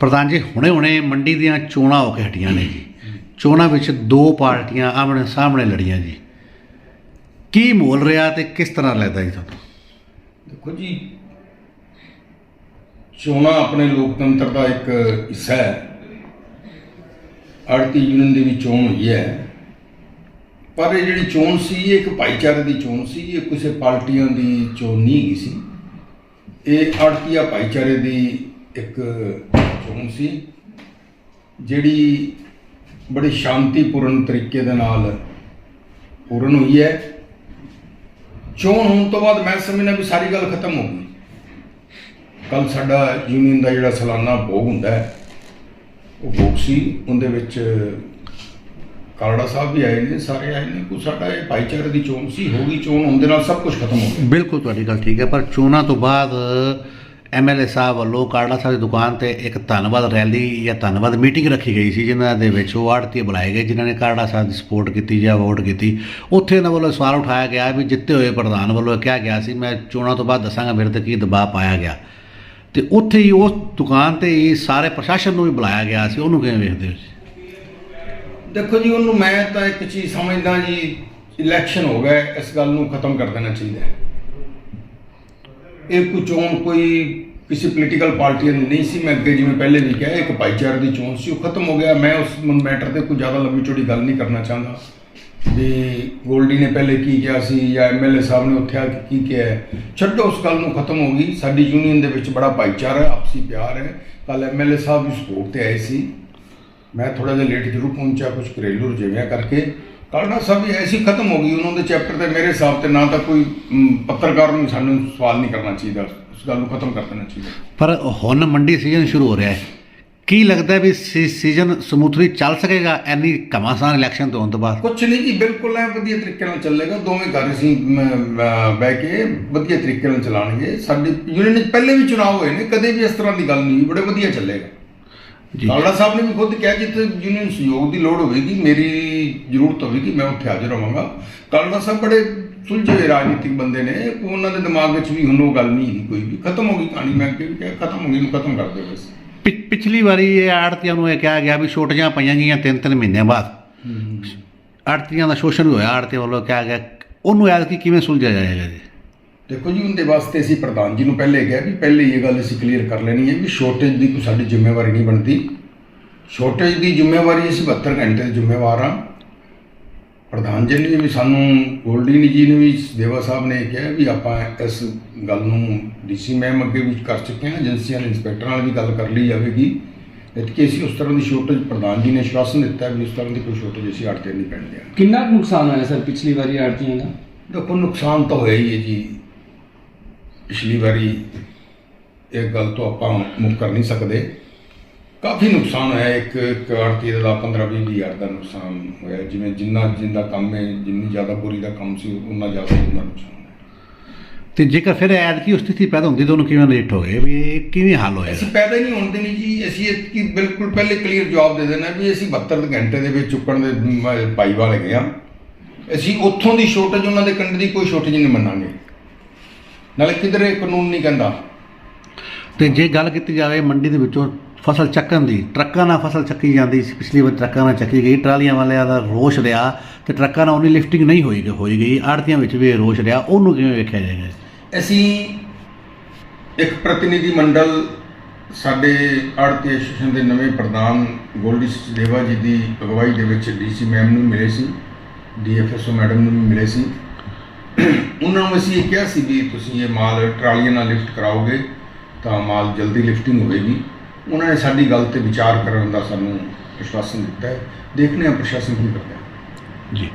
ਪ੍ਰਧਾਨ ਜੀ ਹੁਣੇ-ਹੁਣੇ ਮੰਡੀ ਦੀਆਂ ਚੋਣਾਂ ਹੋ ਕੇ ਹਟੀਆਂ ਨੇ ਜੀ। ਚੋਣਾਂ ਵਿੱਚ ਦੋ ਪਾਰਟੀਆਂ ਆਮਣੇ ਸਾਹਮਣੇ ਲੜੀਆਂ ਜੀ। ਕੀ ਮੋਲ ਰਿਹਾ ਤੇ ਕਿਸ ਤਰ੍ਹਾਂ ਲੱਗਦਾ ਜੀ ਤੁਹਾਨੂੰ? ਦੇਖੋ ਜੀ, ਚੋਣਾਂ ਆਪਣੇ ਲੋਕਤੰਤਰ ਦਾ ਇੱਕ ਹਿੱਸਾ ਹੈ। ਆੜਤੀ ਯੂਨੀਅਨ ਦੀ ਵੀ ਚੋਣ ਹੋਈ ਹੈ। ਪਰ ਇਹ ਜਿਹੜੀ ਚੋਣ ਸੀ, ਇਹ ਇੱਕ ਭਾਈਚਾਰੇ ਦੀ ਚੋਣ ਸੀ, ਇਹ ਕਿਸੇ ਪਾਰਟੀਆਂ ਦੀ ਚੋਣ ਨਹੀਂ ਹੈਗੀ ਸੀ। ਇਹ ਆੜਤੀਆ ਭਾਈਚਾਰੇ ਦੀ ਇੱਕ ਚੋਣ ਸੀ, ਜਿਹੜੀ ਬੜੀ ਸ਼ਾਂਤੀਪੂਰਨ ਤਰੀਕੇ ਦੇ ਨਾਲ ਪੂਰਨ ਹੋਈ ਹੈ। ਚੋਣ ਹੋਣ ਤੋਂ ਬਾਅਦ ਮੈਂ ਸਮਝਣਾ ਵੀ ਸਾਰੀ ਗੱਲ ਖਤਮ ਹੋ ਗਈ। ਕੱਲ ਸਾਡਾ ਯੂਨੀਅਨ ਦਾ ਜਿਹੜਾ ਸਾਲਾਨਾ ਭੋਗ ਹੁੰਦਾ ਹੈ, ਉਹ ਭੋਗ ਸੀ। ਉਹਦੇ ਵਿੱਚ ਕਾਲੜਾ ਸਾਹਿਬ ਵੀ ਆਏ ਨੇ, ਸਾਰੇ ਆਏ ਨੇ। ਕੋਈ ਸਾਡਾ ਇਹ ਭਾਈਚਾਰੇ ਦੀ ਚੋਣ ਸੀ, ਹੋ ਗਈ ਚੋਣ। ਹੋਣ ਦੇ ਨਾਲ ਸਭ ਕੁਝ ਖਤਮ ਹੋ ਗਿਆ। ਬਿਲਕੁਲ ਤੁਹਾਡੀ ਗੱਲ ਠੀਕ ਹੈ, ਪਰ ਚੋਣਾਂ ਤੋਂ ਬਾਅਦ ਐਮਐਲਏ ਸਾਹਿਬ ਵੱਲੋਂ ਕਾੜਾ ਸਾਹਿਬ ਦੀ ਦੁਕਾਨ ਤੇ ਇੱਕ ਧੰਨਵਾਦ ਰੈਲੀ ਜਾਂ ਧੰਨਵਾਦ ਮੀਟਿੰਗ ਰੱਖੀ ਗਈ ਸੀ, ਜਿਨ੍ਹਾਂ ਦੇ ਵਿੱਚ ਉਹ ਆੜਤੀ ਬੁਲਾਏ ਗਏ, ਜਿਨ੍ਹਾਂ ਨੇ ਕਾੜਾ ਸਾਹਿਬ ਦੀ ਸਪੋਰਟ ਕੀਤੀ ਜਾਂ ਵੋਟ ਕੀਤੀ। ਉੱਥੇ ਇਹਨਾਂ ਵੱਲੋਂ ਸਵਾਲ ਉਠਾਇਆ ਗਿਆ ਵੀ ਜਿੱਤੇ ਹੋਏ ਪ੍ਰਧਾਨ ਵੱਲੋਂ ਇਹ ਕਿਹਾ ਗਿਆ ਸੀ। ਮੈਂ ਚੋਣਾਂ ਤੋਂ ਬਾਅਦ ਦੱਸਾਂਗਾ ਮੇਰੇ ਤੇ ਕੀ ਦਬਾਅ ਪਾਇਆ ਗਿਆ। ਤੇ ਉੱਥੇ ਹੀ ਉਸ ਦੁਕਾਨ ਤੇ ਹੀ ਸਾਰੇ ਪ੍ਰਸ਼ਾਸਨ ਨੂੰ ਵੀ ਬੁਲਾਇਆ ਗਿਆ ਸੀ। ਉਹਨੂੰ ਕਿਵੇਂ ਵੇਖਦੇ ਹੋ ਜੀ ਦੇਖੋ ਜੀ, ਉਹਨੂੰ ਮੈਂ ਤਾਂ ਇੱਕ ਚੀਜ਼ ਸਮਝਦਾ ਜੀ, ਇਲੈਕਸ਼ਨ ਹੋ ਗਿਆ, ਇਸ ਗੱਲ ਨੂੰ ਖਤਮ ਕਰ ਦੇਣਾ ਚਾਹੀਦਾ ਹੈ। ਇਹ ਕੋਈ ਚੋਣ ਕੋਈ ਕਿਸੇ ਪੋਲੀਟੀਕਲ ਪਾਰਟੀ ਨੂੰ ਨਹੀਂ ਸੀ, ਮੈਂ ਅੱਗੇ ਜਿਵੇਂ ਪਹਿਲੇ ਵੀ ਕਿਹਾ, ਇੱਕ ਭਾਈਚਾਰੇ ਦੀ ਚੋਣ ਸੀ, ਉਹ ਖਤਮ ਹੋ ਗਿਆ। ਮੈਂ ਉਸ ਮੈਟਰ ਤੇ ਕੋਈ ਜ਼ਿਆਦਾ ਲੰਬੀ ਚੌੜੀ ਗੱਲ ਨਹੀਂ ਕਰਨਾ ਚਾਹੁੰਦਾ। ਵੀ ਗੋਲਡੀ ਨੇ ਪਹਿਲੇ ਕੀ ਕਿਹਾ ਸੀ, ਜਾਂ ਐਮਐਲਏ ਸਾਹਿਬ ਨੇ ਉੱਥੇ ਆ ਕੇ ਕੀ ਕਿਹਾ ਛੱਡੋ, ਉਸ ਗੱਲ ਨੂੰ ਖਤਮ ਹੋ ਗਈ। ਸਾਡੀ ਯੂਨੀਅਨ ਦੇ ਵਿੱਚ ਬੜਾ ਭਾਈਚਾਰਾ, ਆਪਸੀ ਪਿਆਰ ਹੈ। ਕੱਲ ਐਮਐਲਏ ਸਾਹਿਬ ਵੀ ਸਪੋਰਟ ਤੇ ਆਏ ਸੀ। ਮੈਂ ਥੋੜਾ ਜਿਹਾ ਲੇਟ ਜ਼ਰੂਰ ਪਹੁੰਚਿਆ ਕੁਝ ਘਰੇਲੂ ਰੁਝੇਵਿਆਂ ਕਰਕੇ। ਕਾਲੜਾ ਸਾਹਿਬ ਵੀ ਐਸੀ ਖਤਮ ਹੋ ਗਈ ਉਹਨਾਂ ਦੇ ਚੈਪਟਰ ਤੇ ਮੇਰੇ ਹਿਸਾਬ ਤੇ ਨਾ ਤਾਂ ਕੋਈ ਪੱਤਰਕਾਰ ਨੂੰ ਸਾਨੂੰ ਸਵਾਲ ਨਹੀਂ ਕਰਨਾ ਚਾਹੀਦਾ ਉਸ ਗੱਲ ਨੂੰ ਖਤਮ ਕਰ ਦੇਣਾ ਚਾਹੀਦਾ। ਪਰ ਹੁਣ ਮੰਡੀ ਸੀਜ਼ਨ ਸ਼ੁਰੂ ਹੋ ਰਿਹਾ ਹੈ। ਕੀ ਲੱਗਦਾ ਵੀ ਸੀਜ਼ਨ ਸਮੂਥਲੀ ਚੱਲ ਸਕੇਗਾ ਐਨੀ ਘਮਾਸਾਨ ਇਲੈਕਸ਼ਨ ਤੋਂ ਹੋਣ ਤੋਂ ਬਾਅਦ? ਕੁਛ ਨਹੀਂ ਜੀ ਬਿਲਕੁਲ ਐ ਵਧੀਆ ਤਰੀਕੇ ਨਾਲ ਚੱਲੇਗਾ ਦੋਵੇਂ ਘਰ ਅਸੀਂ ਬਹਿ ਕੇ ਵਧੀਆ ਤਰੀਕੇ ਨਾਲ ਚਲਾਣਗੇ ਸਾਡੀ ਯੂਨੀਅਨ ਵਿੱਚ ਪਹਿਲੇ ਵੀ ਚੁਣਾਵ ਹੋਏ ਨੇ ਕਦੇ ਵੀ ਇਸ ਤਰ੍ਹਾਂ ਦੀ ਗੱਲ ਨਹੀਂ ਬੜੇ ਵਧੀਆ ਚੱਲੇਗਾ। ਜੀ ਕਾਲੜਾ ਸਾਹਿਬ ਨੇ ਵੀ ਖੁਦ ਕਿਹਾ ਜਿੱਥੇ ਯੂਨੀਅਨ ਸਹਿਯੋਗ ਦੀ ਲੋੜ ਹੋਵੇਗੀ ਮੇਰੀ ਜ਼ਰੂਰਤ ਹੋਵੇਗੀ ਮੈਂ ਉੱਥੇ ਹਾਜ਼ਰ ਹੋਵਾਂਗਾ। ਕਾਲੜਾ ਸਾਹਿਬ ਬੜੇ ਸੁਲਝੇ ਹੋਏ ਰਾਜਨੀਤਿਕ ਬੰਦੇ ਨੇ ਉਹਨਾਂ ਦੇ ਦਿਮਾਗ ਵਿੱਚ ਵੀ ਹੁਣ ਉਹ ਗੱਲ ਨਹੀਂ ਕੋਈ ਵੀ। ਖਤਮ ਹੋ ਗਈ ਕਹਾਣੀ ਮੈਂ ਕਿਹਾ ਖਤਮ ਹੋ ਗਈ ਨੂੰ ਖਤਮ ਕਰ ਦਿਓ ਬਸ ਪਿਛਲੀ ਵਾਰੀ ਇਹ ਆੜਤੀਆਂ ਨੂੰ ਇਹ ਕਿਹਾ ਗਿਆ ਵੀ ਛੋਟੀਆਂ ਪਈਆਂ ਗਈਆਂ ਤਿੰਨ ਤਿੰਨ ਮਹੀਨਿਆਂ ਬਾਅਦ। ਆੜਤੀਆਂ ਦਾ ਸ਼ੋਸ਼ਣ ਹੋਇਆ ਆੜਤੀਆਂ ਵੱਲੋਂ ਕਿਹਾ ਗਿਆ। ਉਹਨੂੰ ਐਤਕੀ ਕਿਵੇਂ ਸੁਲਝਿਆ ਜਾਏਗਾ ਜੀ? ਦੇਖੋ ਜੀ ਉਹਦੇ ਵਾਸਤੇ ਅਸੀਂ ਪ੍ਰਧਾਨ ਜੀ ਨੂੰ ਪਹਿਲੇ ਕਿਹਾ ਵੀ ਪਹਿਲੇ ਇਹ ਗੱਲ ਅਸੀਂ ਕਲੀਅਰ ਕਰ ਲੈਣੀ ਹੈ ਵੀ ਸ਼ੋਰਟੇਜ ਦੀ ਕੋਈ ਸਾਡੀ ਜ਼ਿੰਮੇਵਾਰੀ ਨਹੀਂ ਬਣਦੀ। ਸ਼ੋਰਟੇਜ ਦੀ ਜ਼ਿੰਮੇਵਾਰੀ ਅਸੀਂ 72 ਘੰਟੇ ਦੇ ਜ਼ਿੰਮੇਵਾਰ ਹਾਂ। ਪ੍ਰਧਾਨ ਜੀ ਨੇ ਵੀ ਸਾਨੂੰ ਗੋਲਡੀ ਜੀ ਨੇ ਵੀ ਦੇਵਾ ਸਾਹਿਬ ਨੇ ਕਿਹਾ ਵੀ ਆਪਾਂ ਇਸ ਗੱਲ ਨੂੰ ਡੀਸੀ ਮੈਮ ਅੱਗੇ ਵੀ ਕਰ ਚੁੱਕੇ ਹਾਂ ਏਜੰਸੀਆਂ ਦੇ ਇੰਸਪੈਕਟਰ ਨਾਲ ਵੀ ਗੱਲ ਕਰ ਲਈ ਜਾਵੇਗੀ। ਇਤਕੀ ਅਸੀਂ ਉਸ ਤਰ੍ਹਾਂ ਦੀ ਸ਼ੋਰਟੇਜ ਪ੍ਰਧਾਨ ਜੀ ਨੇ ਆਸ਼ਵਾਸਨ ਦਿੱਤਾ ਵੀ ਉਸ ਤਰ੍ਹਾਂ ਦੀ ਕੋਈ ਸ਼ੋਰਟੇਜ ਅਸੀਂ ਆੜਤੇ ਨਹੀਂ ਪੈਣ ਦਿਆਂਗੇ ਕਿੰਨਾ ਕੁ ਨੁਕਸਾਨ ਹੋਇਆ ਸਰ ਪਿਛਲੀ ਵਾਰੀ ਆੜਤੀਆਂ ਦਾ? ਦੇਖੋ ਨੁਕਸਾਨ ਤਾਂ ਹੋਇਆ ਹੀ ਹੈ ਜੀ। ਪਿਛਲੀ ਵਾਰੀ ਇਹ ਗੱਲ ਤੋਂ ਆਪਾਂ ਮੁੱਕ ਕਰ ਨਹੀਂ ਸਕਦੇ। ਕਾਫੀ ਨੁਕਸਾਨ ਹੋਇਆ। ਇੱਕ ਆੜਤੀ ਦਾ 15 20 ਹਜ਼ਾਰ ਦਾ ਨੁਕਸਾਨ ਹੋਇਆ। ਜਿਵੇਂ ਜਿੰਨਾ ਜਿੰਦਾ ਕੰਮ ਹੈ ਜਿੰਨੀ ਜ਼ਿਆਦਾ ਬੁਰੀ ਦਾ ਕੰਮ ਸੀ ਉਨਾ ਜ਼ਿਆਦਾ ਉਹਦਾ ਨੁਕਸਾਨ ਹੋਇਆ। ਤੇ ਜੇਕਰ ਫਿਰ ਐਤਕੀ ਉਹ ਸਥਿਤੀ ਪੈਦਾ ਹੁੰਦੀ ਤਾਂ ਉਹਨੂੰ ਕਿਵੇਂ ਰਿਲੇਟ ਹੋਵੇ ਵੀ ਇਹ ਕਿਵੇਂ ਹੱਲ ਹੋਏਗਾ ਅਸੀਂ ਪੈਦਾ ਹੀ ਨਹੀਂ ਹੋਣ ਦੇਣੀ ਜੀ। ਅਸੀਂ ਇਹ ਕੀ ਬਿਲਕੁਲ ਪਹਿਲੇ ਕਲੀਅਰ ਜਵਾਬ ਦੇ ਦੇਣਾ ਵੀ ਅਸੀਂ 72 ਘੰਟੇ ਦੇ ਵਿੱਚ ਚੁੱਕਣ ਦੇ ਭਾਈ ਵਾਲੇ ਗਏ ਹਾਂ। ਅਸੀਂ ਉੱਥੋਂ ਦੀ ਸ਼ੋਰਟੇਜ ਉਹਨਾਂ ਦੇ ਕੰਡੇ ਦੀ ਕੋਈ ਸ਼ੋਰਟੇਜ ਨਹੀਂ ਮੰਨਾਂਗੇ। ਨਾਲੇ ਕਿਧਰੇ ਕਾਨੂੰਨ ਨਹੀਂ ਕਹਿੰਦਾ। ਤੇ ਜੇ ਗੱਲ ਕੀਤੀ ਜਾਵੇ ਮੰਡੀ ਦੇ ਵਿੱਚੋਂ ਫਸਲ ਚੱਕਣ ਦੀ ਟਰੱਕਾਂ ਨਾਲ ਫਸਲ ਚੱਕੀ ਜਾਂਦੀ ਸੀ ਪਿਛਲੀ ਵਾਰ ਟਰੱਕਾਂ ਨਾਲ ਚੱਕੀ ਗਈ ਟਰਾਲੀਆਂ ਵਾਲਿਆਂ ਦਾ ਰੋਸ਼ ਰਿਹਾ ਤੇ ਟਰੱਕਾਂ ਨਾਲ ਉਨੀ ਲਿਫਟਿੰਗ ਨਹੀਂ ਹੋਈ ਹੋਈ ਗਈ ਆੜਤੀਆਂ ਵਿੱਚ ਵੀ ਇਹ ਰੋਸ਼ ਰਿਹਾ ਉਹਨੂੰ ਕਿਵੇਂ ਵੇਖਿਆ ਜਾਏਗਾ? ਅਸੀਂ ਇੱਕ ਪ੍ਰਤੀਨਿਧੀ ਮੰਡਲ ਸਾਡੇ ਆੜਤੀ ਐਸੋਸੀਏਸ਼ਨ ਦੇ ਨਵੇਂ ਪ੍ਰਧਾਨ ਗੋਲਡੀ ਸਚਦੇਵਾ ਜੀ ਦੀ ਅਗਵਾਈ ਦੇ ਵਿੱਚ ਡੀਸੀ ਮੈਮ ਨੂੰ ਮਿਲੇ ਸੀ ਡੀਐਫਐਸਓ ਮੈਡਮ ਨੂੰ ਵੀ ਮਿਲੇ ਸੀ। ਉਹਨਾਂ ਨੂੰ ਅਸੀਂ ਇਹ ਕਿਹਾ ਸੀ ਵੀ ਤੁਸੀਂ ਇਹ ਮਾਲ ਟਰਾਲੀਆਂ ਨਾਲ ਲਿਫਟ ਕਰਾਓਗੇ ਤਾਂ ਮਾਲ ਜਲਦੀ ਲਿਫਟਿੰਗ ਹੋਵੇਗੀ। ਉਹਨਾਂ ਨੇ ਸਾਡੀ ਗੱਲ ਤੇ ਵਿਚਾਰ ਕਰਨ ਦਾ ਸਾਨੂੰ ਵਿਸ਼ਵਾਸਨ ਦਿੱਤਾ ਹੈ। ਦੇਖਦੇ ਹਾਂ ਪ੍ਰਸ਼ਾਸਨ ਕੀ ਕਰਦਾ ਹੈ। ਜੀ।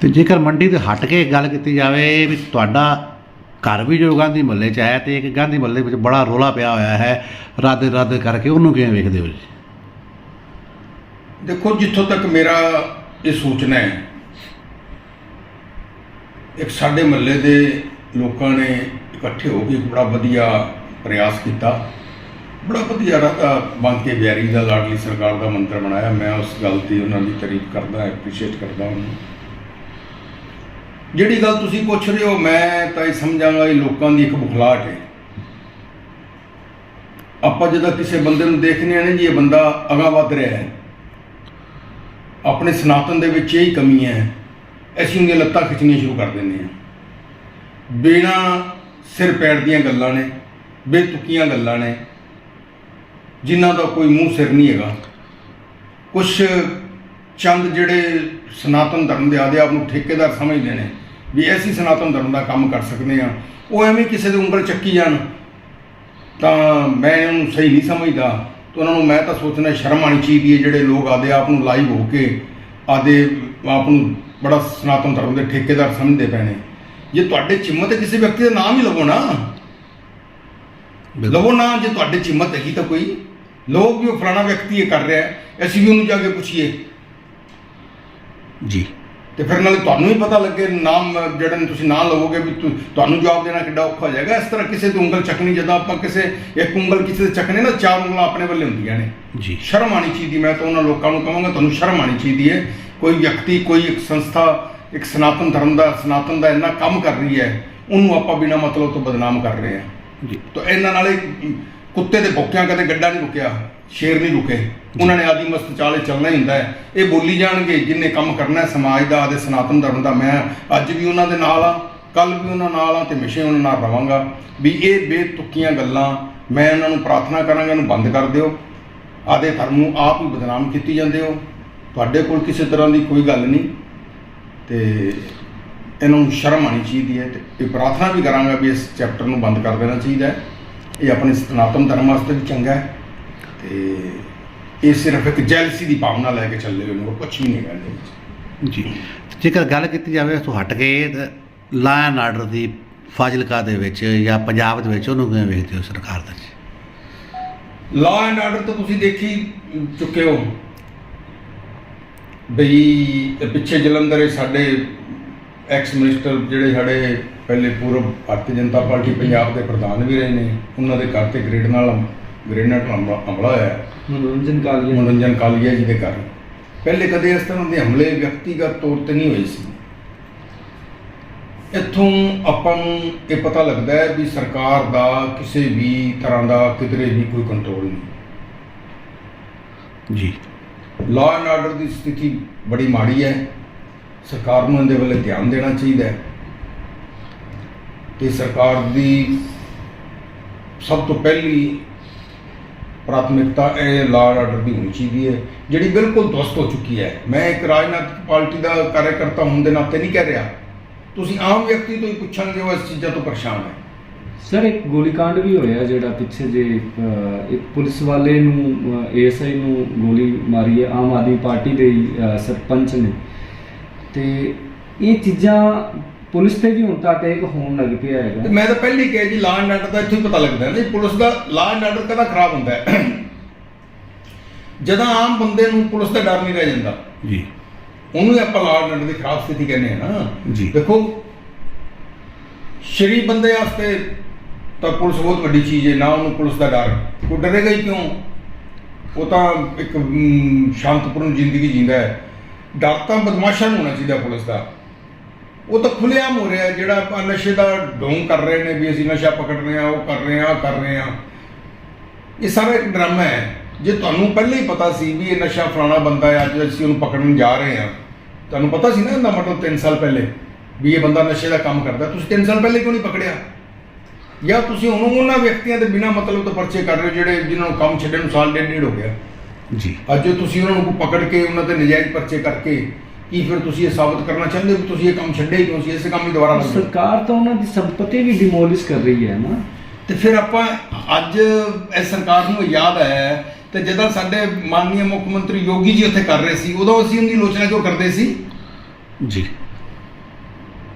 ਤੇ ਜੇਕਰ ਮੰਡੀ ਤੇ ਹਟ ਕੇ ਗੱਲ ਕੀਤੀ ਜਾਵੇ ਵੀ ਤੁਹਾਡਾ ਘਰ ਵੀ ਜੋ ਗਾਂਧੀ ਮਹੱਲੇ ਚ ਆਇਆ ਤੇ ਇੱਕ ਗਾਂਧੀ ਮਹੱਲੇ ਵਿੱਚ ਬੜਾ ਰੋਲਾ ਪਿਆ ਹੋਇਆ ਹੈ ਰਾਦੇ ਰਾਦੇ ਕਰਕੇ ਉਹਨੂੰ ਕਿਵੇਂ ਵੇਖਦੇ ਹੋ ਜੀ? ਦੇਖੋ ਜਿੱਥੋਂ ਤੱਕ ਮੇਰਾ ਇਹ ਸੋਚਣਾ ਹੈ ਇੱਕ ਸਾਡੇ ਮਹੱਲੇ ਦੇ ਲੋਕਾਂ ਨੇ ਇਕੱਠੇ ਹੋ ਕੇ ਇੱਕ ਬੜਾ ਵਧੀਆ ਪ੍ਰਯਾਸ ਕੀਤਾ। ਬੜਾ ਵਧੀਆ ਰਾਤਾ ਬਣ ਕੇ ਬਿਆਰੀ ਦਾ ਲਾਡਲੀ ਸਰਕਾਰ ਦਾ ਮੰਤਰ ਬਣਾਇਆ। ਮੈਂ ਉਸ ਗੱਲ ਦੀ ਉਹਨਾਂ ਦੀ ਤਾਰੀਫ ਕਰਦਾ ਐਪਰੀਸ਼ੀਏਟ ਕਰਦਾ ਉਹਨੂੰ ਜਿਹੜੀ ਗੱਲ ਤੁਸੀਂ ਪੁੱਛ ਰਹੇ ਹੋ, ਮੈਂ ਤਾਂ ਇਹ ਸਮਝਾਂਗਾ ਇਹ ਲੋਕਾਂ ਦੀ ਇੱਕ ਬੁਖਲਾਹਟ ਹੈ। ਆਪਾਂ ਜਦੋਂ ਕਿਸੇ ਬੰਦੇ ਨੂੰ ਦੇਖਦੇ ਆ ਨਾ ਜੀ, ਇਹ ਬੰਦਾ ਅਗਾ ਵੱਧ ਰਿਹਾ ਹੈ। ਆਪਣੇ ਸਨਾਤਨ ਦੇ ਵਿੱਚ ਇਹ ਹੀ ਕਮੀ ਹੈ। ਅਸੀਂ ਉਹਦੀਆਂ ਲੱਤਾਂ ਖਿੱਚਣੀਆਂ ਸ਼ੁਰੂ ਕਰ ਦਿੰਦੇ ਹਾਂ। ਬਿਨਾ ਸਿਰ ਪੈੜ ਦੀਆਂ ਗੱਲਾਂ ਨੇ, ਬੇਤੁਕੀਆਂ ਗੱਲਾਂ ਨੇ, ਜਿਨ੍ਹਾਂ ਦਾ ਕੋਈ ਮੂੰਹ ਸਿਰ ਨਹੀਂ ਹੈਗਾ। ਕੁਝ ਚੰਦ ਜਿਹੜੇ ਸਨਾਤਨ ਧਰਮ ਦੇ ਆਦੇ ਆਪ ਨੂੰ ਠੇਕੇਦਾਰ ਸਮਝਦੇ ਨੇ ਵੀ ਅਸੀਂ ਸਨਾਤਨ ਧਰਮ ਦਾ ਕੰਮ ਕਰ ਸਕਦੇ ਹਾਂ। ਉਹ ਐਵੇਂ ਕਿਸੇ ਦੇ ਉਂਗਲ ਚੱਕੀ ਜਾਣ, ਤਾਂ ਮੈਂ ਇਹਨਾਂ ਨੂੰ ਸਹੀ ਨਹੀਂ ਸਮਝਦਾ। ਤਾਂ ਉਹਨਾਂ ਨੂੰ ਮੈਂ ਤਾਂ ਸੋਚਣਾ ਸ਼ਰਮ ਆਣੀ ਚਾਹੀਦੀ ਹੈ ਜਿਹੜੇ ਲੋਕ ਆਦੇ ਆਪ ਨੂੰ ਲਾਈਵ ਹੋ ਕੇ, ਆਦੇ ਆਪ ਨੂੰ ਬੜਾ ਸਨਾਤਨ ਧਰਮ ਦੇ ਠੇਕੇਦਾਰ ਸਮਝਦੇ ਪਏ ਨੇ। ਜੇ ਤੁਹਾਡੇ ਚਿੰਮਤ ਹੈ ਕਿਸੇ ਵਿਅਕਤੀ ਦਾ ਨਾਮ ਹੀ ਲਵੋ ਨਾ। ਲਵੋ ਨਾ ਜੇ ਤੁਹਾਡੇ ਚਿੰਮਤ ਹੈਗੀ ਤਾਂ ਕੋਈ। ਲੋਕ ਵੀ ਉਹ ਫਲਾਣਾ ਵਿਅਕਤੀ ਇਹ ਕਰ ਰਿਹਾ ਅਸੀਂ ਵੀ ਉਹਨੂੰ ਜਾ ਕੇ ਪੁੱਛੀਏ। ਜੀ। ਤੇ ਫਿਰ ਨਾਲੇ ਤੁਹਾਨੂੰ ਹੀ ਪਤਾ ਲੱਗੇ ਨਾਮ ਜਿਹੜੇ ਤੁਸੀਂ ਨਾਂ ਲਵੋਗੇ ਵੀ ਤੁ- ਤੁਹਾਨੂੰ ਜਵਾਬ ਦੇਣਾ ਕਿੱਡਾ ਔਖਾ ਹੋ ਜਾਏਗਾ। ਇਸ ਤਰ੍ਹਾਂ ਕਿਸੇ ਦੀ ਉਂਗਲ ਚੱਕਣੀ ਜਦੋਂ ਆਪਾਂ ਕਿਸੇ ਇੱਕ ਉਂਗਲ ਕਿਸੇ ਦੇ ਚੱਕਣੇ ਨਾ ਚਾਰ ਉਂਗਲਾਂ ਆਪਣੇ ਵੱਲੇ ਹੁੰਦੀਆਂ ਨੇ। ਜੀ। ਸ਼ਰਮ ਆਣੀ ਚਾਹੀਦੀ ਮੈਂ ਤਾਂ ਉਹਨਾਂ ਲੋਕਾਂ ਨੂੰ ਕਹਾਂਗਾ ਤੁਹਾਨੂੰ ਸ਼ਰਮ ਆਣੀ ਚਾਹੀਦੀ ਹੈ। ਕੋਈ ਵਿਅਕਤੀ ਕੋਈ ਇੱਕ ਸੰਸਥਾ ਇੱਕ ਸਨਾਤਨ ਧਰਮ ਦਾ ਸਨਾਤਨ ਦਾ ਇੰਨਾ ਕੰਮ ਕਰ ਰਹੀ ਹੈ ਉਹਨੂੰ ਆਪਾਂ ਬਿਨਾਂ ਮਤਲਬ ਤੋਂ ਬਦਨਾਮ ਕਰ ਰਹੇ ਹਾਂ। ਜੀ। ਤਾਂ ਇਹਨਾਂ ਨਾਲੇ ਕੁੱਤੇ ਦੇ ਭੁੱਕਿਆਂ ਕਦੇ ਗੱਡਾ ਨਹੀਂ ਰੁਕਿਆ ਸ਼ੇਰ ਨਹੀਂ ਰੁਕੇ। ਉਹਨਾਂ ਨੇ ਆਦੀ ਮਸਤ ਚਾਲੇ ਚੱਲਣਾ ਹੀ ਹੁੰਦਾ ਹੈ। ਇਹ ਬੋਲੀ ਜਾਣਗੇ ਜਿੰਨੇ ਕੰਮ ਕਰਨਾ ਹੈ ਸਮਾਜ ਦਾ ਆਦੇ ਸਨਾਤਨ ਧਰਮ ਦਾ ਮੈਂ ਅੱਜ ਵੀ ਉਹਨਾਂ ਦੇ ਨਾਲ ਆ ਕੱਲ ਵੀ ਉਹਨਾਂ ਨਾਲ ਆ ਤੇ ਹਮੇਸ਼ਾ ਉਹਨਾਂ ਨਾਲ ਰਵਾਂਗਾ। ਵੀ ਇਹ ਬੇਤੁਕੀਆਂ ਗੱਲਾਂ ਮੈਂ ਉਹਨਾਂ ਨੂੰ ਪ੍ਰਾਰਥਨਾ ਕਰਾਂਗਾ ਇਹਨੂੰ ਬੰਦ ਕਰ ਦਿਓ। ਆਦੇ ਧਰਮ ਨੂੰ ਆਪ ਹੀ ਬਦਨਾਮ ਕੀਤੀ ਜਾਂਦੇ ਹੋ। ਤੁਹਾਡੇ ਕੋਲ ਕਿਸੇ ਤਰ੍ਹਾਂ ਦੀ ਕੋਈ ਗੱਲ ਨਹੀਂ ਤੇ ਇਹਨਾਂ ਨੂੰ ਸ਼ਰਮ ਆਣੀ ਚਾਹੀਦੀ ਹੈ ਤੇ ਇਹ ਪ੍ਰਾਰਥਨਾ ਵੀ ਕਰਾਂਗਾ ਵੀ ਇਸ ਚੈਪਟਰ ਨੂੰ ਬੰਦ ਕਰ ਦੇਣਾ ਚਾਹੀਦਾ ਹੈ। ਇਹ ਆਪਣੇ ਸਨਾਤਨ ਧਰਮ ਵਾਸਤੇ ਵੀ ਚੰਗਾ ਹੈ ਤੇ ਇਹ ਸਿਰਫ ਇੱਕ ਜੈਲਸੀ ਦੀ ਭਾਵਨਾ ਲੈ ਕੇ ਚੱਲੇ ਹੋਏ ਨੇ ਕੁਝ ਵੀ ਨਹੀਂ ਕਹਿੰਦੇ ਜੀ। ਜੇਕਰ ਗੱਲ ਕੀਤੀ ਜਾਵੇ ਤੋਂ ਹਟ ਕੇ ਲਾ ਐਂਡ ਆਰਡਰ ਦੀ ਫਾਜ਼ਿਲਕਾ ਦੇ ਵਿੱਚ ਜਾਂ ਪੰਜਾਬ ਦੇ ਵਿੱਚ ਉਹਨੂੰ ਕਿਵੇਂ ਵੇਖਦੇ ਹੋ ਸਰਕਾਰ ਦੇ? ਲਾ ਐਂਡ ਆਰਡਰ ਤਾਂ ਤੁਸੀਂ ਦੇਖੀ ਚੁੱਕੇ ਹੋ। ਬਈ ਪਿੱਛੇ ਜਲੰਧਰ ਸਾਡੇ ਐਕਸ ਮਿਨਿਸਟਰ ਜਿਹੜੇ ਸਾਡੇ ਪਹਿਲੇ ਪੂਰਬ ਭਾਰਤੀ ਜਨਤਾ ਪਾਰਟੀ ਪੰਜਾਬ ਦੇ ਪ੍ਰਧਾਨ ਵੀ ਰਹੇ ਨੇ ਉਹਨਾਂ ਦੇ ਘਰ ਤੇ ਗ੍ਰੇਡ ਨਾਲ ਗ੍ਰੇਨੇਡ ਹਮਲਾ ਹਮਲਾ ਹੋਇਆ। ਮਨੋਰੰਜਨ ਕਾਲੀਆ ਮਨੋਰੰਜਨ ਕਾਲੀਆ ਜੀ ਦੇ ਘਰ। ਪਹਿਲੇ ਕਦੇ ਇਸ ਤਰ੍ਹਾਂ ਦੇ ਹਮਲੇ ਵਿਅਕਤੀਗਤ ਤੌਰ ਤੇ ਨਹੀਂ ਹੋਏ ਸੀ। ਇੱਥੋਂ ਆਪਾਂ ਨੂੰ ਇਹ ਪਤਾ ਲੱਗਦਾ ਹੈ ਵੀ ਸਰਕਾਰ ਦਾ ਕਿਸੇ ਵੀ ਤਰ੍ਹਾਂ ਦਾ ਕਿਧਰੇ ਵੀ ਕੋਈ ਕੰਟਰੋਲ ਨਹੀਂ। ਜੀ। ਲਾਅ ਐਂਡ ਆਰਡਰ ਦੀ ਸਥਿਤੀ ਬੜੀ ਮਾੜੀ ਹੈ। ਸਰਕਾਰ ਨੂੰ ਇਹਦੇ ਵੱਲ ਧਿਆਨ ਦੇਣਾ ਚਾਹੀਦਾ ਹੈ। ਤੇ ਸਰਕਾਰ ਦੀ ਸਭ ਤੋਂ ਪਹਿਲੀ ਪ੍ਰਾਥਮਿਕਤਾ ਇਹ ਲਾਅ ਐਂਡ ਆਰਡਰ ਦੀ ਹੋਣੀ ਚਾਹੀਦੀ ਹੈ, ਜਿਹੜੀ ਬਿਲਕੁਲ ਦੁਸਤ ਹੋ ਚੁੱਕੀ ਹੈ। ਮੈਂ ਇੱਕ ਰਾਜਨੀਤਿਕ ਪਾਰਟੀ ਦਾ ਕਾਰਜਕਰਤਾ ਹੋਣ ਦੇ ਨਾਤੇ ਨਹੀਂ ਕਹਿ ਰਿਹਾ। ਤੁਸੀਂ ਆਮ ਵਿਅਕਤੀ ਤੋਂ ਹੀ ਪੁੱਛਾਂਗੇ ਉਹ ਇਸ ਚੀਜ਼ਾਂ ਤੋਂ ਪਰੇਸ਼ਾਨ ਹੈ। ਸਰ ਇੱਕ ਗੋਲੀकांड ਵੀ ਹੋਇਆ ਜਿਹੜਾ ਪਿੱਛੇ ਜੇ ਅਹ, ਇੱਕ ਪੁਲਿਸ ਵਾਲੇ ਨੂੰ ਏਐਸਆਈ ਨੂੰ ਗੋਲੀ ਮਾਰੀ ਹੈ ਆਮ ਆਦਮੀ ਪਾਰਟੀ ਦੇ ਹੀ, ਅਹ, ਸਰਪੰਚ ਨੇ। ਤੇ ਇਹ ਚੀਜ਼ਾਂ ਪੁਲਿਸ ਤੇ ਵੀ ਹੁਣ ਤਾਂ ਅਟੈਕ ਹੋਣ ਲੱਗ ਪਿਆ ਤੇ ਹੈਗਾ ਮੈਂ ਤਾਂ ਪਹਿਲੀ ਕਿਹਾ ਜੀ ਲਾਅ ਐਂਡ ਆਰਡਰ ਦਾ ਇੱਥੋਂ ਹੀ ਪਤਾ ਲੱਗਦਾ ਹੈ ਨਹੀਂ ਪੁਲਿਸ ਦਾ ਲਾਅ ਐਂਡ ਆਰਡਰ ਕਦਾ ਖਰਾਬ ਹੁੰਦਾ ਹੈ। ਜਦੋਂ ਆਮ ਬੰਦੇ ਨੂੰ ਪੁਲਿਸ ਦਾ ਡਰ ਨਹੀਂ ਰਹਿ ਜਾਂਦਾ ਜੀ। ਉਹਨੂੰ ਹੀ ਆਪਾਂ ਲਾਅ ਐਂਡ ਆਰਡਰ ਦੀ ਖਰਾਬ ਸਥਿਤੀ ਕਹਿੰਦੇ ਆ ਨਾ। ਜੀ। ਦੇਖੋ ਸ਼ਰੀਫ ਬੰਦੇ ਵਾਸਤੇ ਤਾਂ ਪੁਲਿਸ ਬਹੁਤ ਵੱਡੀ ਚੀਜ਼ ਹੈ ਨਾ ਉਹਨੂੰ ਪੁਲਿਸ ਦਾ ਡਰ। ਕੋਈ ਡਰੇਗਾ ਹੀ ਕਿਉਂ? ਉਹ ਤਾਂ ਇੱਕ ਅਮ, ਸ਼ਾਂਤਪੂਰਨ ਜ਼ਿੰਦਗੀ ਜਿੰਦਾ ਹੈ। ਡਰ ਤਾਂ ਬਦਮਾਸ਼ਾਂ ਨੂੰ ਹੋਣਾ ਚਾਹੀਦਾ ਪੁਲਿਸ ਦਾ। ਉਹ ਤਾਂ ਖੁੱਲ੍ਹੇਆਮ ਹੋ ਰਿਹਾ ਜਿਹੜਾ ਆਪਾਂ ਨਸ਼ੇ ਦਾ ਢੋਂਗ ਕਰ ਰਹੇ ਨੇ ਵੀ ਅਸੀਂ ਨਸ਼ਾ ਪਕੜ ਰਹੇ ਆ ਉਹ ਕਰ ਰਹੇ ਆ ਕਰ ਰਹੇ ਆ ਇਹ ਸਾਰਾ ਇੱਕ ਡਰਾਮਾ ਹੈ। ਜੇ ਤੁਹਾਨੂੰ ਪਹਿਲਾਂ ਹੀ ਪਤਾ ਸੀ ਵੀ ਇਹ ਨਸ਼ਾ ਫਲਾਣਾ ਬੰਦਾ ਹੈ ਅੱਜ ਅਸੀਂ ਉਹਨੂੰ ਪਕੜਨ ਜਾ ਰਹੇ ਹਾਂ ਤੁਹਾਨੂੰ ਪਤਾ ਸੀ ਨਾ ਇਹਦਾ ਮਤਲਬ 3 ਸਾਲ ਪਹਿਲੇ ਵੀ ਇਹ ਬੰਦਾ ਨਸ਼ੇ ਦਾ ਕੰਮ ਕਰਦਾ। ਤੁਸੀਂ 3 ਸਾਲ ਪਹਿਲੇ ਕਿਉਂ ਨਹੀਂ ਪਕੜਿਆ? ਜਾਂ ਤੁਸੀਂ ਉਹਨੂੰ ਉਹਨਾਂ ਵਿਅਕਤੀਆਂ ਦੇ ਬਿਨਾਂ ਮਤਲਬ ਤੋਂ ਪਰਚੇ ਕਰ ਰਹੇ ਹੋ ਜਿਹੜੇ ਜਿਨ੍ਹਾਂ ਨੂੰ ਕੰਮ ਛੱਡਣ ਨੂੰ ਸਾਲ ਡੇਢ ਡੇਢ ਹੋ ਗਿਆ। ਜੀ। ਅੱਜ ਜੇ ਤੁਸੀਂ ਉਹਨਾਂ ਨੂੰ ਪਕੜ ਕੇ ਉਹਨਾਂ ਤੇ ਨਜਾਇਜ਼ ਪਰਚੇ ਕਰਕੇ ਕੀ ਫਿਰ ਤੁਸੀਂ ਇਹ ਸਾਬਤ ਕਰਨਾ ਚਾਹੁੰਦੇ ਹੋ ਕਿ ਤੁਸੀਂ ਇਹ ਕੰਮ ਛੱਡਿਆ ਹੀ ਕਿਉਂ ਸੀ? ਇਸੇ ਕੰਮ ਹੀ ਦੁਬਾਰਾ ਕਰੋ ਸਰਕਾਰ ਤਾਂ ਉਹਨਾਂ ਦੀ ਸੰਪਤੀ ਵੀ ਡਿਮੋਲਿਸ਼ ਕਰ ਰਹੀ ਹੈ ਨਾ। ਤੇ ਫਿਰ ਆਪਾਂ ਅੱਜ ਇਹ ਸਰਕਾਰ ਨੂੰ ਯਾਦ ਹੈ ਤੇ ਜਦੋਂ ਸਾਡੇ ਮਾਨਨੀय ਮੁੱਖ ਮੰਤਰੀ ਯੋਗੀ ਜੀ ਉੱਥੇ ਕਰ ਰਹੇ ਸੀ ਉਦੋਂ ਅਸੀਂ ਉਹਦੀ ਆਲੋਚਨਾ ਕਿਉਂ ਕਰਦੇ ਸੀ? ਜੀ।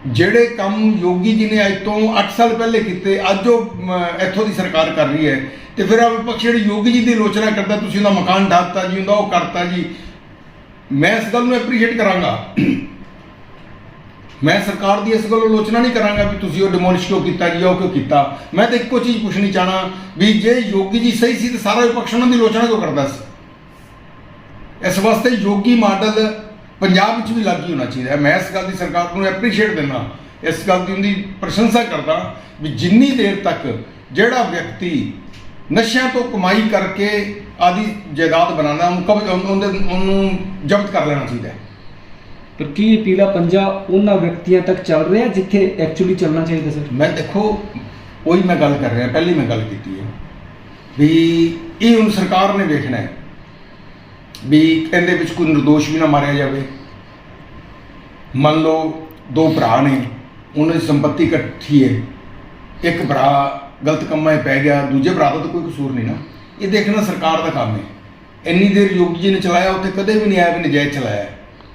ਜਿਹੜੇ ਕੰਮ ਯੋਗੀ ਜੀ ਨੇ ਅੱਜ ਤੋਂ 8 ਸਾਲ ਪਹਿਲੇ ਕੀਤੇ, ਅੱਜ ਉਹ ਇੱਥੋਂ ਦੀ ਸਰਕਾਰ ਕਰ ਰਹੀ ਹੈ। ਤੇ ਫਿਰ ਆ ਵਿਪਕਸ਼ ਜਿਹੜੇ ਯੋਗੀ ਜੀ ਦੀ ਆਲੋਚਨਾ ਕਰਦਾ, ਤੁਸੀਂ ਉਹਦਾ ਮਕਾਨ ਢਾਤਾ ਜੀ, ਉਹਦਾ ਉਹ ਕਰਤਾ ਜੀ। ਮੈਂ ਇਸ ਗੱਲ ਨੂੰ ਐਪਰੀਸ਼ੀਏਟ ਕਰਾਂਗਾ। ਮੈਂ ਸਰਕਾਰ ਦੀ ਇਸ ਗੱਲ ਨੂੰ ਆਲੋਚਨਾ ਨਹੀਂ ਕਰਾਂਗਾ ਵੀ ਤੁਸੀਂ ਉਹ ਡਿਮੋਲਿਸ਼ ਕਿਉਂ ਕੀਤਾ ਜੀ, ਉਹ ਕਿਉਂ ਕੀਤਾ। ਮੈਂ ਤਾਂ ਇੱਕੋ ਚੀਜ਼ ਪੁੱਛਣੀ ਚਾਹਣਾ ਵੀ ਜੇ ਯੋਗੀ ਜੀ ਸਹੀ ਸੀ ਤਾਂ ਸਾਰਾ ਵਿਪਕਸ਼ ਉਹਨਾਂ ਦੀ ਆਲੋਚਨਾ ਕਿਉਂ ਕਰਦਾ ਸੀ? ਇਸ ਵਾਸਤੇ ਯੋਗੀ ਮਾਡਲ ਪੰਜਾਬ ਵਿੱਚ ਵੀ ਲਾਗੂ ਹੋਣਾ ਚਾਹੀਦਾ ਮੈਂ ਇਸ ਗੱਲ ਦੀ ਸਰਕਾਰ ਨੂੰ ਐਪਰੀਸ਼ੀਏਟ ਦਿੰਦਾ ਇਸ ਗੱਲ ਦੀ ਉਹਦੀ ਪ੍ਰਸ਼ੰਸਾ ਕਰਦਾ ਵੀ ਜਿੰਨੀ ਦੇਰ ਤੱਕ ਜਿਹੜਾ ਵਿਅਕਤੀ ਨਸ਼ਿਆਂ ਤੋਂ ਕਮਾਈ ਕਰਕੇ ਆਦੀ ਜਾਇਦਾਦ ਬਣਾਉਣਾ ਉਹਨੂੰ ਕਬ ਉਹਦੇ ਉਹਨੂੰ ਜ਼ਬਤ ਕਰ ਲੈਣਾ ਚਾਹੀਦਾ ਪਰ ਕੀ ਪੀਲਾ ਪੰਜਾ ਉਹਨਾਂ ਵਿਅਕਤੀਆਂ ਤੱਕ ਚੱਲ ਰਿਹਾ ਜਿੱਥੇ ਐਕਚੁਅਲੀ ਚੱਲਣਾ ਚਾਹੀਦਾ ਸਰ? ਮੈਂ ਦੇਖੋ ਉਹੀ ਮੈਂ ਗੱਲ ਕਰ ਰਿਹਾ ਪਹਿਲੀ ਮੈਂ ਗੱਲ ਕੀਤੀ ਹੈ ਵੀ ਇਹ ਹੁਣ ਸਰਕਾਰ ਨੇ ਵੇਖਣਾ ਹੈ। ਵੀ ਇਹਦੇ ਵਿੱਚ ਕੋਈ ਨਿਰਦੋਸ਼ ਵੀ ਨਾ ਮਾਰਿਆ ਜਾਵੇ। ਮੰਨ ਲਓ ਦੋ ਭਰਾ ਨੇ, ਉਹਨਾਂ ਦੀ ਸੰਪਤੀ ਇਕੱਠੀ ਹੈ ਇੱਕ ਭਰਾ ਗਲਤ ਕੰਮਾਂ 'ਚ ਪੈ ਗਿਆ, ਦੂਜੇ ਭਰਾ ਦਾ ਤਾਂ ਕੋਈ ਕਸੂਰ ਨਹੀਂ ਨਾ। ਇਹ ਦੇਖਣਾ ਸਰਕਾਰ ਦਾ ਕੰਮ ਹੈ ਇੰਨੀ ਦੇਰ ਯੋਗੀ ਜੀ ਨੇ ਚਲਾਇਆ, ਉੱਥੇ ਕਦੇ ਵੀ ਨਹੀਂ ਆਇਆ ਵੀ ਨਜਾਇਜ਼ ਚਲਾਇਆ।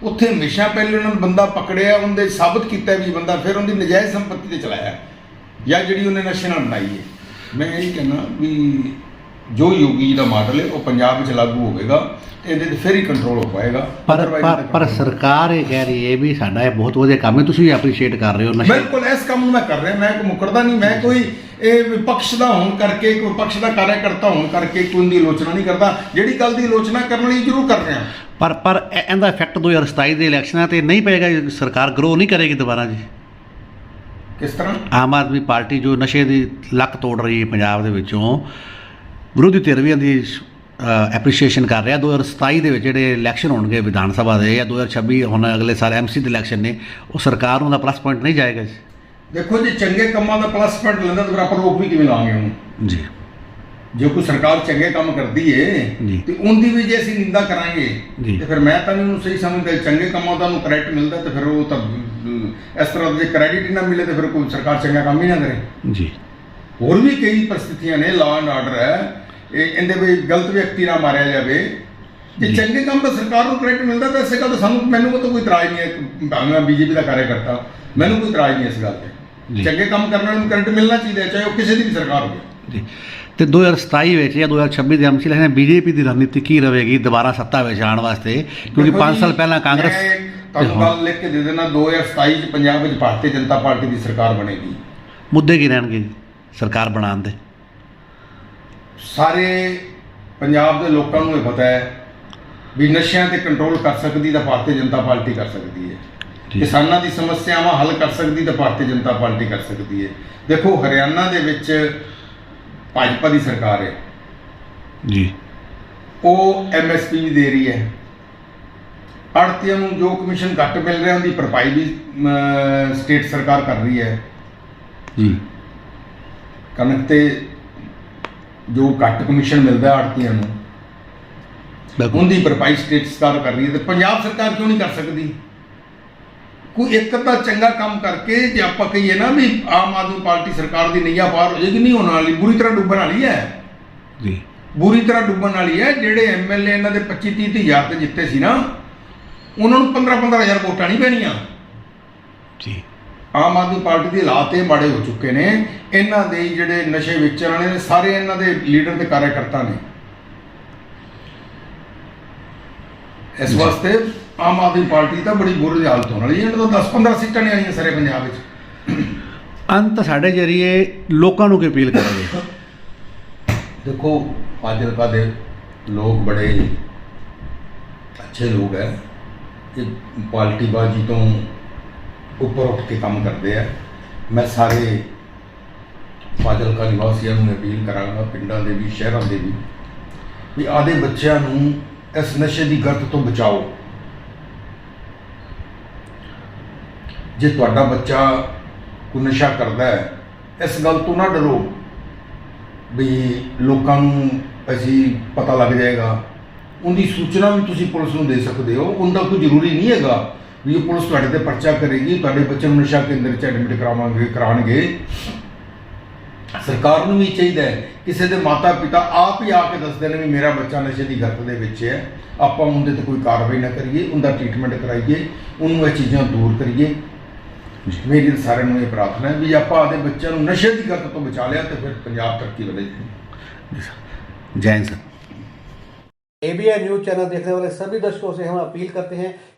ਉੱਥੇ ਹਮੇਸ਼ਾ ਪਹਿਲੇ ਉਹਨਾਂ ਨੂੰ ਬੰਦਾ ਪਕੜਿਆ, ਉਹਦੇ ਸਾਬਤ ਕੀਤਾ ਵੀ ਬੰਦਾ, ਫਿਰ ਉਹਦੀ ਨਜਾਇਜ਼ ਸੰਪਤੀ ਤੇ ਚਲਾਇਆ। ਜਾਂ ਜਿਹੜੀ ਉਹਨੇ ਨਸ਼ੇ ਨਾਲ ਬਣਾਈ ਹੈ ਮੈਂ ਇਹ ਕਹਿਣਾ ਵੀ ਜੋ ਯੋਗੀ ਜੀ ਦਾ ਮਾਡਲ ਹੈ ਉਹ ਪੰਜਾਬ ਵਿੱਚ ਲਾਗੂ ਹੋਵੇਗਾ ਤੇ ਇਹਦੇ ਤੇ ਫਿਰ ਹੀ ਕੰਟਰੋਲ ਹੋ ਪਾਏਗਾ। ਪਰ ਪਰ ਸਰਕਾਰ ਇਹ ਕਹਿ ਰਹੀ ਹੈ ਵੀ ਸਾਡਾ ਇਹ ਬਹੁਤ ਵਧੀਆ ਕੰਮ ਹੈ ਤੁਸੀਂ ਵੀ ਐਪਰੀਸ਼ੀਏਟ ਕਰ ਰਹੇ ਹੋ ਨਸ਼ੇ ਬਿਲਕੁਲ ਇਸ ਕੰਮ ਨੂੰ ਮੈਂ ਕਰ ਰਿਹਾ ਮੈਂ ਕੋਈ ਮੁਕਰਦਾ ਨਹੀਂ ਮੈਂ ਕੋਈ ਇਹ ਵਿਪਕਸ਼ ਦਾ ਹੋਣ ਕਰਕੇ ਕੋਈ ਪਕਸ਼ ਦਾ ਕਾਰਜਕਰਤਾ ਹੋਣ ਕਰਕੇ ਕੋਈ ਦੀ ਆਲੋਚਨਾ ਨਹੀਂ ਕਰਦਾ। ਜਿਹੜੀ ਗੱਲ ਦੀ ਆਲੋਚਨਾ ਕਰਨ ਲਈ ਜ਼ਰੂਰ ਕਰ ਰਿਹਾ। ਪਰ ਪਰ ਇਹ- ਇਹਦਾ ਇਫੈਕਟ 2027 ਦੇ ਇਲੈਕਸ਼ਨਾਂ ਤੇ ਨਹੀਂ ਪਏਗਾ? ਸਰਕਾਰ ਗਰੋ ਨਹੀਂ ਕਰੇਗੀ ਦੁਬਾਰਾ ਜੀ। ਕਿਸ ਤਰ੍ਹਾਂ? ਆਮ ਆਦਮੀ ਪਾਰਟੀ ਜੋ ਨਸ਼ੇ ਦੀ ਲੱਕ ਤੋੜ ਰਹੀ ਹੈ ਪੰਜਾਬ ਦੇ ਵਿੱਚੋਂ ਵਿਰੋਧੀ ਧਿਰ ਵੀ ਇਹਦੀ ਐਪਰੀਸ਼ੀਏਸ਼ਨ ਕਰ ਰਿਹਾ। 2027 ਦੇ ਵਿੱਚ ਜਿਹੜੇ ਇਲੈਕਸ਼ਨ ਹੋਣਗੇ ਵਿਧਾਨ ਸਭਾ ਦੇ ਜਾਂ 2026 ਹੁਣ ਅਗਲੇ ਸਾਲ ਐਮਸੀ ਦੇ ਇਲੈਕਸ਼ਨ ਨੇ ਉਹ ਸਰਕਾਰ ਨੂੰ ਦਾ ਪਲੱਸ ਪੁਆਇੰਟ ਨਹੀਂ ਜਾਏਗਾ ਜੀ। ਦੇਖੋ ਜੇ ਚੰਗੇ ਕੰਮਾਂ ਦਾ ਪਲੱਸ ਪੁਆਇੰਟ ਲੈਂਦਾ ਤਾਂ ਫਿਰ ਆਪਾਂ ਰੋਕ ਵੀ ਕਿਵੇਂ ਲਾਵਾਂਗੇ ਉਹਨੂੰ? ਜੀ। ਜੇ ਕੋਈ ਸਰਕਾਰ ਚੰਗੇ ਕੰਮ ਕਰਦੀ ਏ। ਤੇ ਉਹਦੀ ਵੀ ਜੇ ਅਸੀਂ ਨਿੰਦਾ ਕਰਾਂਗੇ। ਤੇ ਫਿਰ ਮੈਂ ਤਾਂ ਉਹਨੂੰ ਸਹੀ ਸਮਝਦਾ ਚੰਗੇ ਕੰਮਾਂ ਦਾ ਉਹਨੂੰ ਕ੍ਰੈਡਿਟ ਮਿਲਦਾ ਤੇ ਫਿਰ ਉਹ ਤਾਂ ਇਸ ਤਰ੍ਹਾਂ ਦੇ ਕ੍ਰੈਡਿਟ ਨਾ ਮਿਲੇ ਤੇ ਫਿਰ ਕੋਈ ਸਰਕਾਰ ਚੰਗਾ ਕੰਮ ਹੀ ਨਾ ਕਰੇ। ਜੀ। ਹੋਰ ਵੀ ਕਈ ਪਰਿਸਥਿਤੀਆਂ ਨੇ ਲਾਅ ਐਂਡ ਆਰਡਰ ਹੈ ਇਹ ਇਹਦੇ ਵਿੱਚ ਗਲਤ ਵਿਅਕਤੀ ਨਾ ਮਾਰਿਆ ਜਾਵੇ। ਜੇ ਚੰਗੇ ਕੰਮ ਦਾ ਸਰਕਾਰ ਨੂੰ ਕ੍ਰੈਡਿਟ ਮਿਲਦਾ ਤਾਂ ਇਸੇ ਗੱਲ ਦਾ ਸਾਨੂੰ ਮੈਨੂੰ ਤਾਂ ਕੋਈ ਇਤਰਾਜ਼ ਨਹੀਂ ਹੈ। ਭਾਵੇਂ ਮੈਂ ਬੀਜੇਪੀ ਦਾ ਕਾਰਜਕਰਤਾ ਮੈਨੂੰ ਕੋਈ ਇਤਰਾਜ਼ ਨਹੀਂ ਇਸ ਗੱਲ ਤੇ। ਚੰਗੇ ਕੰਮ ਕਰਨ ਵਾਲੇ ਨੂੰ ਕ੍ਰੈਡਿਟ ਮਿਲਣਾ ਚਾਹੀਦਾ ਚਾਹੇ ਉਹ ਕਿਸੇ ਦੀ ਵੀ ਸਰਕਾਰ ਹੋਵੇ। ਜੀ। ਤੇ 2027 ਵਿੱਚ ਜਾਂ 2026 ਦੇ ਐਮਸੀ ਇਲੈਕਸ਼ਨ ਬੀਜੇਪੀ ਦੀ ਰਣਨੀਤੀ ਕੀ ਰਹੇਗੀ ਦੁਬਾਰਾ ਸੱਤਾ ਵਿੱਚ ਆਉਣ ਵਾਸਤੇ? ਕਿਉਂਕਿ ਦੇਖੋ 5 ਜੀ, ਸਾਲ ਪਹਿਲਾਂ ਕਾਂਗਰਸ ਤੁਹਾਨੂੰ ਗੱਲ ਲਿਖ ਕੇ ਦੇ ਦੇਣਾ 2027 ਚ ਪੰਜਾਬ ਵਿੱਚ ਭਾਰਤੀ ਜਨਤਾ ਪਾਰਟੀ ਦੀ ਸਰਕਾਰ ਬਣੇਗੀ। ਮੁੱਦੇ ਕੀ ਰਹਿਣਗੇ ਸਰਕਾਰ ਬਣਾਉਣ ਦੇ। ਸਾਰੇ ਪੰਜਾਬ ਦੇ ਲੋਕਾਂ ਨੂੰ ਇਹ ਪਤਾ ਹੈ ਵੀ ਨਸ਼ਿਆਂ ਤੇ ਕੰਟਰੋਲ ਕਰ ਸਕਦੀ ਤਾਂ ਭਾਰਤੀ ਜਨਤਾ ਪਾਰਟੀ ਕਰ ਸਕਦੀ ਹੈ। ਕਿਸਾਨਾਂ ਦੀ ਸਮੱਸਿਆਵਾਂ ਹੱਲ ਕਰ ਸਕਦੀ ਤਾਂ ਭਾਰਤੀ ਜਨਤਾ ਪਾਰਟੀ ਕਰ ਸਕਦੀ ਹੈ। ਦੇਖੋ ਹਰਿਆਣਾ ਦੇ ਵਿੱਚ ਭਾਜਪਾ ਦੀ ਸਰਕਾਰ ਹੈ। ਜੀ। ਉਹ ਐਮਐਸਪੀ ਵੀ ਦੇ ਰਹੀ ਹੈ। ਆੜਤੀਆਂ ਨੂੰ ਜੋ ਕਮਿਸ਼ਨ ਘੱਟ ਮਿਲ ਰਿਹਾ ਉਹਦੀ ਭਰਪਾਈ ਵੀ ਸਟੇਟ ਸਰਕਾਰ ਕਰ ਰਹੀ ਹੈ। ਜੀ। ਕਣਕ ਤੇ ਜੋ ਘੱਟ ਕਮਿਸ਼ਨ ਮਿਲਦਾ ਆੜਤੀਆਂ ਨੂੰ। ਬਿਲਕੁਲ। ਉਹਦੀ ਭਰਪਾਈ ਸਟੇਟ ਸਰਕਾਰ ਕਰ ਰਹੀ ਹੈ ਤੇ ਪੰਜਾਬ ਸਰਕਾਰ ਕਿਉਂ ਨਹੀਂ ਕਰ ਸਕਦੀ? ਕੋਈ ਇੱਕ ਤਾਂ ਚੰਗਾ ਕੰਮ ਕਰਕੇ ਜੇ ਆਪਾਂ ਕਹੀਏ ਨਾ ਵੀ ਆਮ ਆਦਮੀ ਪਾਰਟੀ ਸਰਕਾਰ ਦੀ ਨਈਆ ਪਾਰ ਹੋ ਜਾਏਗੀ ਨਹੀਂ ਹੋਣ ਵਾਲੀ ਬੁਰੀ ਤਰ੍ਹਾਂ ਡੁੱਬਣ ਵਾਲੀ ਹੈ। ਜੀ। ਬੁਰੀ ਤਰ੍ਹਾਂ ਡੁੱਬਣ ਵਾਲੀ ਹੈ ਜਿਹੜੇ ਐਮਐਲਏ ਇਹਨਾਂ ਦੇ 25 30 ਹਜ਼ਾਰ ਤੇ ਜਿੱਤੇ ਸੀ ਨਾ ਉਹਨਾਂ ਨੂੰ 15 15 ਹਜ਼ਾਰ ਵੋਟਾਂ ਨਹੀਂ ਪੈਣੀਆਂ। ਜੀ। ਆਮ ਆਦਮੀ ਪਾਰਟੀ ਦੇ ਹਾਲਾਤ ਇਹ ਮਾੜੇ ਹੋ ਚੁੱਕੇ ਨੇ। ਇਹਨਾਂ ਦੇ ਜਿਹੜੇ ਨਸ਼ੇ ਵੇਚਣ ਵਾਲੇ ਨੇ ਸਾਰੇ ਇਹਨਾਂ ਦੇ ਲੀਡਰ ਤੇ ਕਾਰਜਕਰਤਾ ਨੇ। ਇਸ ਵਾਸਤੇ ਆਮ ਆਦਮੀ ਪਾਰਟੀ ਤਾਂ ਬੜੀ ਬੁਰੀ ਹਾਲਤ ਹੋਣ ਵਾਲੀ ਹੈ। ਇਹਨਾਂ ਤੋਂ 10 15 ਸੀਟਾਂ ਨਹੀਂ ਆਈਆਂ ਸਾਰੇ ਪੰਜਾਬ ਵਿੱਚ। ਅੰਤ ਸਾਡੇ ਜਰੀਏ ਲੋਕਾਂ ਨੂੰ ਕੀ ਅਪੀਲ ਕਰਾਂਗੇ? ਦੇਖੋ ਫਾਜ਼ਿਲਕਾ ਦੇ ਲੋਕ ਬੜੇ ਅੱਛੇ ਲੋਕ ਹੈ। ਇਹ ਪਾਰਟੀਬਾਜ਼ੀ ਤੋਂ ਉੱਪਰ ਉੱਠ ਕੇ ਕੰਮ ਕਰਦੇ ਆ। ਮੈਂ ਸਾਰੇ ਫਾਜ਼ਿਲਕਾ ਨਿਵਾਸੀਆਂ ਨੂੰ ਅਪੀਲ ਕਰਾਂਗਾ, ਪਿੰਡਾਂ ਦੇ ਵੀ, ਸ਼ਹਿਰਾਂ ਦੇ ਵੀ ਵੀ ਆਦੇ ਬੱਚਿਆਂ ਨੂੰ ਇਸ ਨਸ਼ੇ ਦੀ ਗਰਤ ਤੋਂ ਬਚਾਓ। ਜੇ ਤੁਹਾਡਾ ਬੱਚਾ ਕੋਈ ਨਸ਼ਾ ਕਰਦਾ ਹੈ, ਇਸ ਗੱਲ ਤੋਂ ਨਾ ਡਰੋ ਵੀ ਲੋਕਾਂ ਨੂੰ ਅਸੀਂ ਪਤਾ ਲੱਗ ਜਾਏਗਾ। ਉਹਦੀ ਸੂਚਨਾ ਵੀ ਤੁਸੀਂ ਪੁਲਿਸ ਨੂੰ ਦੇ ਸਕਦੇ ਹੋ। ਉਹਦਾ ਕੋਈ ਜ਼ਰੂਰੀ ਨਹੀਂ ਹੈਗਾ ਵੀ ਇਹ ਪੁਲਿਸ ਤੁਹਾਡੇ ਤੇ ਪਰਚਾ ਕਰੇਗੀ ਤੁਹਾਡੇ ਬੱਚੇ ਨੂੰ ਨਸ਼ਾ ਕੇਂਦਰ 'ਚ ਐਡਮਿਟ ਕਰਾਵਾਂਗੇ ਕਰਾਣਗੇ ਸਰਕਾਰ ਨੂੰ ਵੀ ਚਾਹੀਦਾ ਹੈ ਕਿਸੇ ਦੇ ਮਾਤਾ ਪਿਤਾ ਆਪ ਹੀ ਆ ਕੇ ਦੱਸਦੇ ਨੇ ਵੀ ਮੇਰਾ ਬੱਚਾ ਨਸ਼ੇ ਦੀ ਗਰਤ ਦੇ ਵਿੱਚ ਹੈ ਆਪਾਂ ਉਹਦੇ ਤੇ ਕੋਈ ਕਾਰਵਾਈ ਨਾ ਕਰੀਏ ਉਹਦਾ ਟ੍ਰੀਟਮੈਂਟ ਕਰਾਈਏ ਉਹਨੂੰ ਇਹ ਚੀਜ਼ਾਂ ਦੂਰ ਕਰੀਏ ਮੇਰੀ ਤਾਂ ਸਾਰਿਆਂ ਨੂੰ ਇਹ ਪ੍ਰਾਰਥਨਾ ਹੈ ਵੀ ਆਪਾਂ ਆਪਦੇ ਬੱਚਿਆਂ ਨੂੰ ਨਸ਼ੇ ਦੀ ਗਰਤ ਤੋਂ ਬਚਾ ਲਿਆ ਤੇ ਫਿਰ ਪੰਜਾਬ ਤਰੱਕੀ ਵਧੇਗੀ ਜੈ Hind sir ABN news channel देखने वाले सभी दर्शकों से हम अपील करते हैं